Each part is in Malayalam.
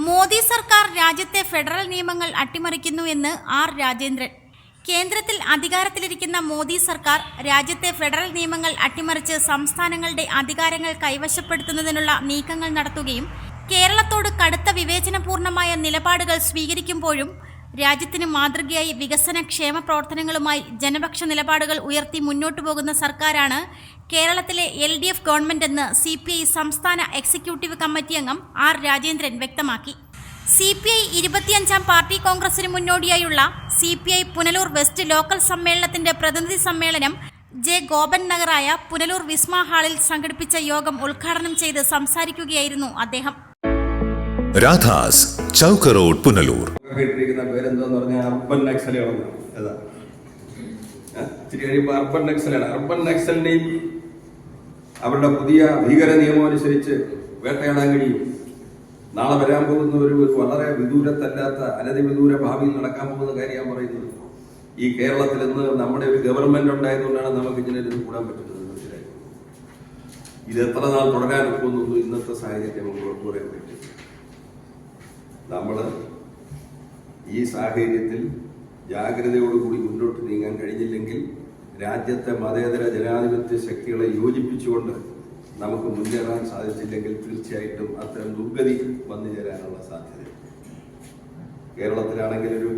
മോദി സർക്കാർ രാജ്യത്തെ ഫെഡറൽ നിയമങ്ങൾ അട്ടിമറിക്കുന്നു എന്ന് ആർ രാജേന്ദ്രൻ. കേന്ദ്രത്തിൽ അധികാരത്തിലിരിക്കുന്ന മോദി സർക്കാർ രാജ്യത്തെ ഫെഡറൽ നിയമങ്ങൾ അട്ടിമറിച്ച് സംസ്ഥാനങ്ങളുടെ അധികാരങ്ങൾ കൈവശപ്പെടുത്തുന്നതിനുള്ള നീക്കങ്ങൾ നടത്തുകയും കേരളത്തോട് കടുത്ത വിവേചനപൂർണമായ നിലപാടുകൾ സ്വീകരിക്കുമ്പോഴും രാജ്യത്തിന് മാതൃകയായി വികസന ക്ഷേമ പ്രവർത്തനങ്ങളുമായി ജനപക്ഷ നിലപാടുകൾ ഉയർത്തി മുന്നോട്ടു പോകുന്ന സർക്കാരാണ് കേരളത്തിലെ എൽ ഡി എഫ് ഗവൺമെന്റെന്ന് സി പി ഐ സംസ്ഥാന എക്സിക്യൂട്ടീവ് കമ്മിറ്റി അംഗം ആർ രാജേന്ദ്രൻ വ്യക്തമാക്കി. സി പി ഐ ഇരുപത്തിയഞ്ചാം പാർട്ടി കോൺഗ്രസിന് മുന്നോടിയായുള്ള C P I Punalur west local സമ്മേളനത്തിന്റെ പ്രതിനിധി സമ്മേളനം ജെ ഗോപൻ നഗറായ പുനലൂർ വിസ്മ ഹാളിൽ സംഘടിപ്പിച്ച യോഗം ഉദ്ഘാടനം ചെയ്ത് സംസാരിക്കുകയായിരുന്നു അദ്ദേഹം. രാധാസ് ചൗക്ക് റോഡ് പുനലൂർ. ഇട്ടിരിക്കുന്ന പേരെന്താന്ന് പറഞ്ഞാൽ അർബൻ നക്സലുകളാണ്? ഇച്ചിരി കഴിയുമ്പോൾ അർബൻ നക്സലാണ്. അർബൻ നക്സലിനെയും അവരുടെ പുതിയ ഭീകര നിയമം അനുസരിച്ച് വേട്ടയാടാൻ കഴിയും. നാളെ വരാൻ പോകുന്ന ഒരു വളരെ വിദൂരത്തല്ലാത്ത അനധിവിദൂര ഭാവിയിൽ നടക്കാൻ പോകുന്ന കാര്യം പറയുന്നത്. ഈ കേരളത്തിൽ ഇന്ന് നമ്മുടെ ഒരു ഗവൺമെന്റ് ഉണ്ടായതുകൊണ്ടാണ് നമുക്ക് ഇങ്ങനെ ഇത് കൂടാൻ പറ്റുന്നത്. മനസ്സിലായി? ഇത് എത്ര നാൾ തുടരാൻ പോകുന്നു ഇന്നത്തെ സാഹചര്യം നമുക്ക് പറയാൻ പറ്റും നമ്മൾ ഈ സാഹചര്യത്തിൽ ജാഗ്രതയോടുകൂടി മുന്നോട്ട് നീങ്ങാൻ കഴിഞ്ഞില്ലെങ്കിൽ രാജ്യത്തെ മതേതര ജനാധിപത്യ ശക്തികളെ യോജിപ്പിച്ചുകൊണ്ട് നമുക്ക് മുന്നേറാൻ സാധിച്ചില്ലെങ്കിൽ തീർച്ചയായിട്ടും അത്തരം ദുർഗതി വന്നു ചേരാനുള്ള സാധ്യത. കേരളത്തിലാണെങ്കിൽ ഒരു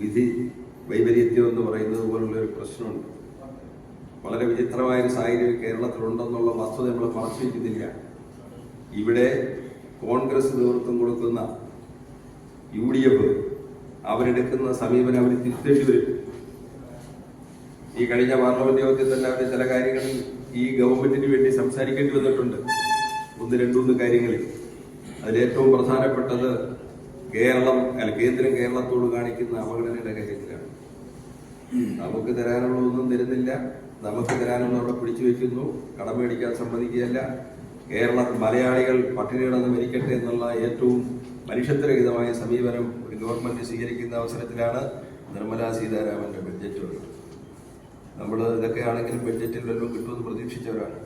വിധി വൈപരീത്യം എന്ന് പറയുന്നത് പോലുള്ള ഒരു പ്രശ്നമുണ്ട്. വളരെ വിചിത്രമായ ഒരു സാഹചര്യം കേരളത്തിലുണ്ടെന്നുള്ള വസ്തുത നമ്മൾ മറച്ചു വയ്ക്കുന്നില്ല. ഇവിടെ കോൺഗ്രസ് നേതൃത്വം കൊടുക്കുന്ന യു ഡി എഫ് അവരെടുക്കുന്ന സമീപനം അവർ തിരുത്തേണ്ടി വരും. ഈ കഴിഞ്ഞ പാർലമെന്റ് യോഗത്തിൽ തന്നെ അവർ ചില കാര്യങ്ങളിൽ ഈ ഗവൺമെന്റിന് വേണ്ടി സംസാരിക്കേണ്ടി വന്നിട്ടുണ്ട്. ഒന്ന് രണ്ടൂന്ന് കാര്യങ്ങളിൽ. അതിലേറ്റവും പ്രധാനപ്പെട്ടത് കേരളം അല്ല കേന്ദ്രം കേരളത്തോട് കാണിക്കുന്ന അവഗണനയുടെ കാര്യത്തിലാണ്. നമുക്ക് തരാനുള്ള ഒന്നും തരുന്നില്ല. നമുക്ക് തരാനുള്ള അവിടെ പിടിച്ചു വെക്കുന്നു. കടമേടിക്കാൻ സമ്മതിക്കുകയല്ല. കേരള മലയാളികൾ പട്ടിണി മരിക്കട്ടെ എന്നുള്ള ഏറ്റവും മനുഷ്യത്വരഹിതമായ സമീപനം ഒരു ഗവൺമെന്റ് സ്വീകരിക്കുന്ന അവസരത്തിലാണ് നിർമ്മലാ സീതാരാമന്റെ ബഡ്ജറ്റ് നമ്മൾ ഇതൊക്കെ ആണെങ്കിലും ബഡ്ജറ്റിൽ വല്ലതും കിട്ടുമെന്ന് പ്രതീക്ഷിച്ചവരാണ്.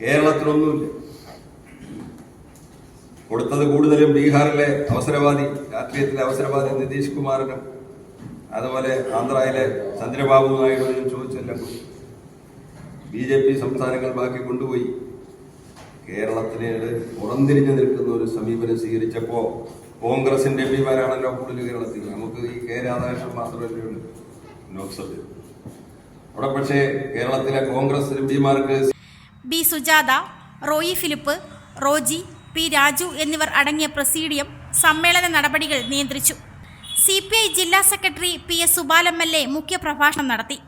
കേരളത്തിലൊന്നുമില്ല. കൊടുത്തത് കൂടുതലും ബീഹാറിലെ അവസരവാദി രാഷ്ട്രീയത്തിലെ അവസരവാദി നിതീഷ് കുമാറിനും അതുപോലെ ആന്ധ്രയിലെ ചന്ദ്രബാബു നായിഡുവിനും ചോദിച്ചെല്ലാം ബി ജെ പി സംസ്ഥാനങ്ങൾ ബാക്കി കൊണ്ടുപോയി. കേരളത്തിലെ പുറംതിരിഞ്ഞു നിൽക്കുന്ന ഒരു സമീപനം സ്വീകരിച്ചപ്പോ കോൺഗ്രസിന്റെ പിമാരാണല്ലോ കൂടുതൽ കേരളത്തിൽ. നമുക്ക് ഈ കെ രാധാകൃഷ്ണൻ മാത്രമല്ലേ ഉണ്ട് ലോക്സഭയിൽ. അവിടെ പക്ഷേ കേരളത്തിലെ കോൺഗ്രസ് എം പിമാർക്ക് B Sujatha Roy Philip Roji P Raju എന്നിവർ അടങ്ങിയ പ്രസീഡിയം സമ്മേളന നടപടികൾ നിയന്ത്രിച്ചു. സി പി ഐ ജില്ലാ secretary P S Subal M L A മുഖ്യപ്രഭാഷണം നടത്തി.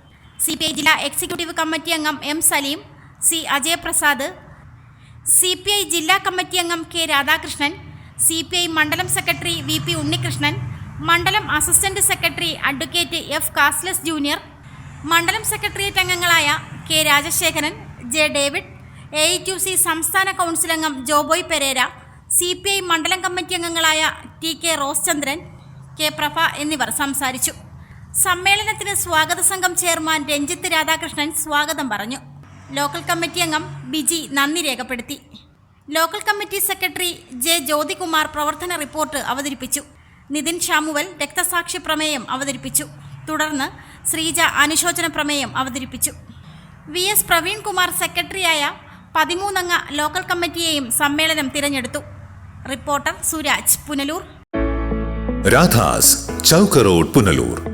സി പി ഐ ജില്ലാ എക്സിക്യൂട്ടീവ് കമ്മിറ്റി അംഗം M Salim C Ajayaprasad C P I ജില്ലാ കമ്മിറ്റി അംഗം K Radhakrishnan C P I മണ്ഡലം സെക്രട്ടറി വി പി ഉണ്ണികൃഷ്ണൻ മണ്ഡലം assistant secretary advocate F കാസ്ലസ് junior മണ്ഡലം സെക്രട്ടേറിയറ്റ് അംഗങ്ങളായ K Rajasekharan J David A I Q C സംസ്ഥാന കൗൺസിൽ അംഗം Joboy Pereira C P I മണ്ഡലം കമ്മിറ്റി അംഗങ്ങളായ T K Rose Chandran K Prabha എന്നിവർ സംസാരിച്ചു. സമ്മേളനത്തിന് സ്വാഗത സംഘം ചെയർമാൻ രഞ്ജിത്ത് രാധാകൃഷ്ണൻ സ്വാഗതം പറഞ്ഞു. ലോക്കൽ കമ്മിറ്റി അംഗം ബിജി നന്ദി രേഖപ്പെടുത്തി. Local committee secretary J Jyothikumar പ്രവർത്തന റിപ്പോർട്ട് അവതരിപ്പിച്ചു. നിതിൻ ഷാമുവൽ രക്തസാക്ഷി പ്രമേയം അവതരിപ്പിച്ചു. തുടർന്ന് ശ്രീജ അനുശോചന പ്രമേയം അവതരിപ്പിച്ചു. വി എസ് പ്രവീൺകുമാർ സെക്രട്ടറിയായ പതിമൂന്നംഗ ലോക്കൽ കമ്മിറ്റിയെയും സമ്മേളനം തിരഞ്ഞെടുത്തു. റിപ്പോർട്ടർ സുരാജ് പുനലൂർ. രാധാസ് ചൗക്ക് റോഡ് പുനലൂർ.